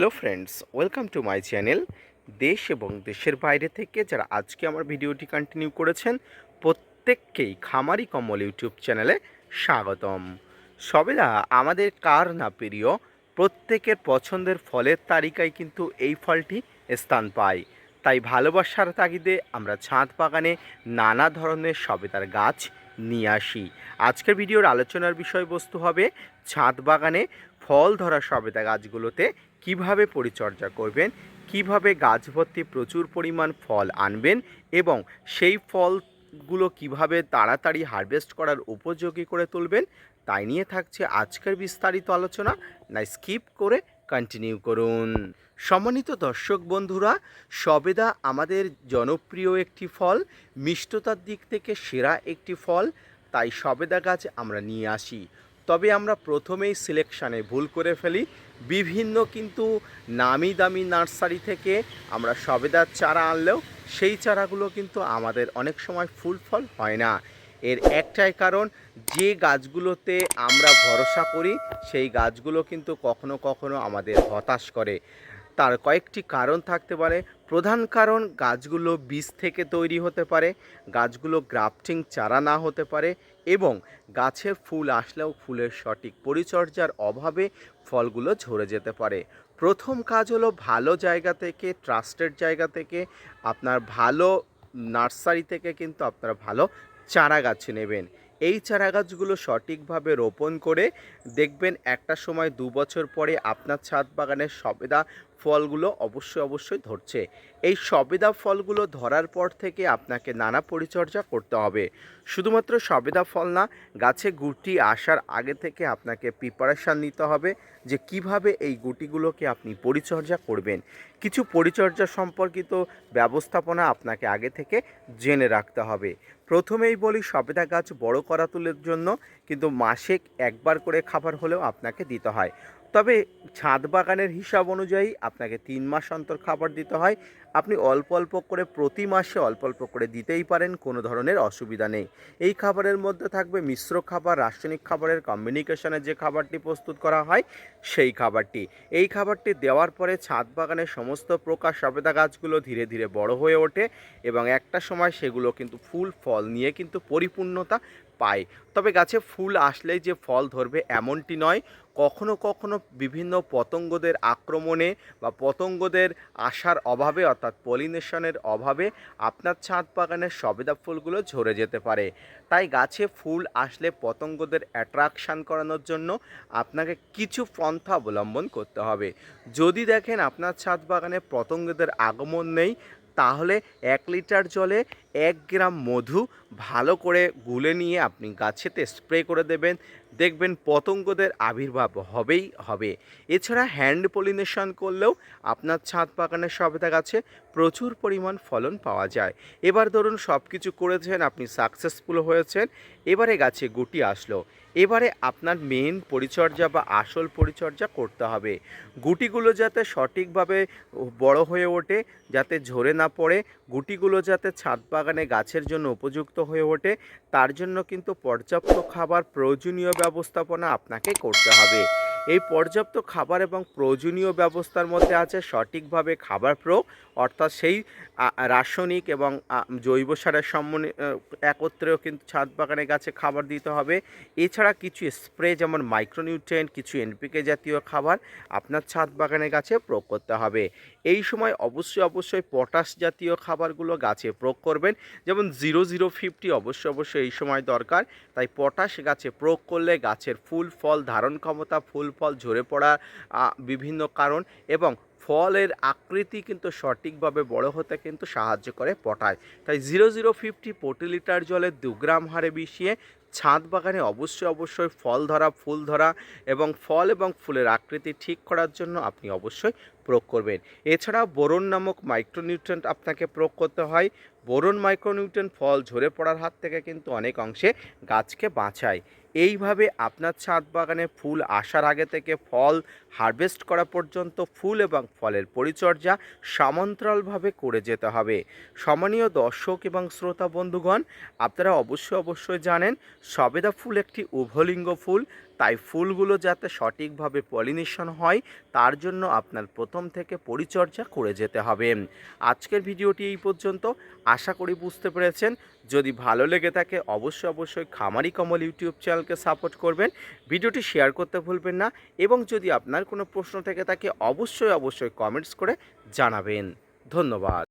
Hello friends welcome to my channel দেশ এবং দেশের বাইরে থেকে যারা আজকে আমার ভিডিওটি কন্টিনিউ করেছেন, প্রত্যেককেই খামারি কমল ইউটিউব চ্যানেলে স্বাগতম। সবেদা, আমাদের কার না প্রিয়, প্রত্যেকের পছন্দের ফলের তালিকায় কিন্তু এই ফলটি স্থান পায়। তাই ভালোবাসার তাগিদে আমরা ছাদ বাগানে নানা ধরনের সবেদার গাছ নিয়ে আসি। আজকের ভিডিওর আলোচনার বিষয়বস্তু হবে, ছাদ বাগানে ফল ধরা সবেদা গাছগুলোতে কীভাবে পরিচর্যা করবেন, কীভাবে গাছ ভর্তি প্রচুর পরিমাণ ফল আনবেন এবং সেই ফলগুলো কীভাবে তাড়াতাড়ি হারভেস্ট করার উপযোগী করে তুলবেন, তাই নিয়ে থাকছে আজকের বিস্তারিত আলোচনা। না, স্কিপ করে কন্টিনিউ করুন। সম্মানিত দর্শক বন্ধুরা, সবেদা আমাদের জনপ্রিয় একটি ফল, মিষ্টতার দিক থেকে সেরা একটি ফল, তাই সবেদা গাছ আমরা নিয়ে আসি। তবে আমরা প্রথমেই সিলেকশানে ভুল করে ফেলি। বিভিন্ন কিন্তু নামি দামি নার্সারি থেকে আমরা সবেদার চারা আনলেও সেই চারাগুলো কিন্তু আমাদের অনেক সময় ফুল ফল হয় না। এর একটাই কারণ, যে গাছগুলোতে আমরা ভরসা করি, সেই গাছগুলো কিন্তু কখনো কখনো আমাদের হতাশ করে। তার কয়েকটি কারণ থাকতে পারে। প্রধান কারণ, গাছগুলো বীজ থেকে তৈরি হতে পারে, গাছগুলো গ্রাফটিং চারা না হতে পারে এবং গাছে ফুল আসলেও ফুলের সঠিক পরিচর্যার অভাবে ফলগুলো ঝরে যেতে পারে। প্রথম কাজ হলো ভালো জায়গা থেকে ট্রাস্টেড জায়গা থেকে, আপনার ভালো নার্সারি থেকে কিন্তু আপনারা ভালো চারা গাছ নেবেন। এই চারা গাছগুলো সঠিকভাবে রোপণ করে দেখবেন একটা সময় দু বছর পরে আপনার ছাদ বাগানের সবেদা ফলগুলো অবশ্যই অবশ্যই ধরছে। এই সবেদা ফলগুলো ধরার পর থেকে আপনাকে নানা পরিচর্যা করতে হবে। শুধুমাত্র সবেদা ফল না, গাছে গুটি আসার আগে থেকে আপনাকে প্রিপারেশান নিতে হবে যে কীভাবে এই গুটিগুলোকে আপনি পরিচর্যা করবেন। কিছু পরিচর্যা সম্পর্কিত ব্যবস্থাপনা আপনাকে আগে থেকে জেনে রাখতে হবে। প্রথমেই বলি, সবেদা গাছ বড় করা তুলের জন্য কিন্তু মাসে একবার করে খাবার হলেও আপনাকে দিতে হয়। তবে ছাদ বাগানের হিসাব অনুযায়ী আপনাকে তিন মাস অন্তর খাবার দিতে হয়। আপনি অল্প অল্প করে প্রতি মাসে অল্প অল্প করে দিতেই পারেন, কোনো ধরনের অসুবিধা নেই। এই খাবারের মধ্যে থাকবে মিশ্র খাবার, রাসায়নিক খাবারের কম্বিনিকেশনে যে খাবারটি প্রস্তুত করা হয়, সেই খাবারটি। এই খাবারটি দেওয়ার পরে ছাদ বাগানের সমস্ত প্রকার সবেদা গাছগুলো ধীরে ধীরে বড় হয়ে ওঠে এবং একটা সময় সেগুলো কিন্তু ফুল, ফল নিয়ে কিন্তু পরিপূর্ণতা পায়। তবে গাছে ফুল আসলেই যে ফল ধরবে এমনটি নয়। কখনো কখনো বিভিন্ন পতঙ্গদের আক্রমণে বা পতঙ্গদের আসার অভাবে অর্থাৎ পলিনেশনের অভাবে আপনার ছাদ বাগানের সবেদা ফুলগুলো ঝরে যেতে পারে। তাই গাছে ফুল আসলে পতঙ্গদের অ্যাট্রাকশান করানোর জন্য আপনাকে কিছু পন্থা অবলম্বন করতে হবে। যদি দেখেন আপনার ছাদ বাগানে পতঙ্গদের আগমন নেই, তাহলে এক লিটার জলে এক গ্রাম মধু ভালো করে গুলে নিয়ে আপনি গাছেতে স্প্রে করে দেবেন। দেখবেন পতঙ্গদের আবির্ভাব হবেই হবে। এছাড়া হ্যান্ড পলিনেশন করলেও আপনার ছাদ বাগানের সবেদা গাছে প্রচুর পরিমাণ ফলন পাওয়া যায়। এবার ধরুন সব কিছু করেছেন, আপনি সাকসেসফুল হয়েছেন, এবারে গাছে গুটি আসলো। এবারে আপনার মেন পরিচর্যা বা আসল পরিচর্যা করতে হবে। গুটিগুলো যাতে সঠিকভাবে বড় হয়ে ওঠে, যাতে ঝরে না পড়ে, গুটিগুলো যাতে ছাদ বাগানে গাছের জন্য উপযুক্ত হয়ে ওঠে, তার জন্য কিন্তু পর্যাপ্ত খাবার প্রয়োজনীয় ব্যবস্থাপনা আপনাকে করতে হবে। এই পর্যাপ্ত খাবার এবং প্রয়োজনীয় ব্যবস্থার মধ্যে আছে সঠিকভাবে খাবার প্রয়োগ, অর্থাৎ সেই রাসায়নিক এবং জৈব সারের সম্মনি একত্রেও কিন্তু ছাদ বাগানে গাছে খাবার দিতে হবে। এছাড়া কিছু স্প্রে যেমন মাইক্রোনিউট্রিয়েন্ট, কিছু এনপিকে জাতীয় খাবার আপনার ছাদ বাগানে গাছে প্রয়োগ করতে হবে। এই সময় অবশ্যই অবশ্যই পটাশ জাতীয় খাবারগুলো গাছে প্রয়োগ করবেন। যেমন জিরো জিরো ফিফটি অবশ্যই অবশ্যই এই সময় দরকার। তাই পটাশ গাছে প্রয়োগ করলে গাছের ফুল, ফল, ধারণ ক্ষমতা, ফুল ফল ঝরে পড়া বিভিন্ন কারণ এবং ফলের আকৃতি কিন্তু সঠিকভাবে বড় হতে কিন্তু সাহায্য করে পটাশ। তাই জিরো জিরো ফিফটি প্রতি লিটার জলে দু গ্রাম হারে মিশিয়ে ছাদ বাগানে অবশ্যই অবশ্যই ফল ধরা, ফুল ধরা এবং ফল এবং ফুলের আকৃতি ঠিক করার জন্য আপনি অবশ্যই প্রয়োগ করবেন। এছাড়া বোরন নামক মাইক্রোনিউট্রেন্ট আপনাকে প্রয়োগ করতে হয়। বোরন মাইক্রোনিউট্রেন্ট ফল ঝরে পড়ার হাত থেকে কিন্তু অনেক অংশে গাছকে বাঁচায়। এইভাবে আপনার ছাদ বাগানে ফুল আসার আগে থেকে ফল হারভেস্ট করা পর্যন্ত ফুল এবং ফলের পরিচর্যা সমান্তরালভাবে করে যেতে হবে। সম্মানীয় দর্শক এবং শ্রোতা বন্ধুগণ, আপনারা অবশ্যই অবশ্যই জানেন সবেদা ফুল একটি উভলিঙ্গ ফুল। তাই ফুলগুলো যাতে সঠিকভাবে পলিনেশন হয়, তার জন্য আপনার প্রথম থেকে পরিচর্যা করে যেতে হবে। আজকের ভিডিওটি এই পর্যন্ত। আশা করি বুঝতে পেরেছেন। যদি ভালো লেগে থাকে, অবশ্যই অবশ্যই খামারি কমল ইউটিউব চ্যানেলকে সাপোর্ট করবেন। ভিডিওটি শেয়ার করতে ভুলবেন না এবং যদি আপনার কোনো প্রশ্ন থেকে থাকে, অবশ্যই অবশ্যই কমেন্টস করে জানাবেন। ধন্যবাদ।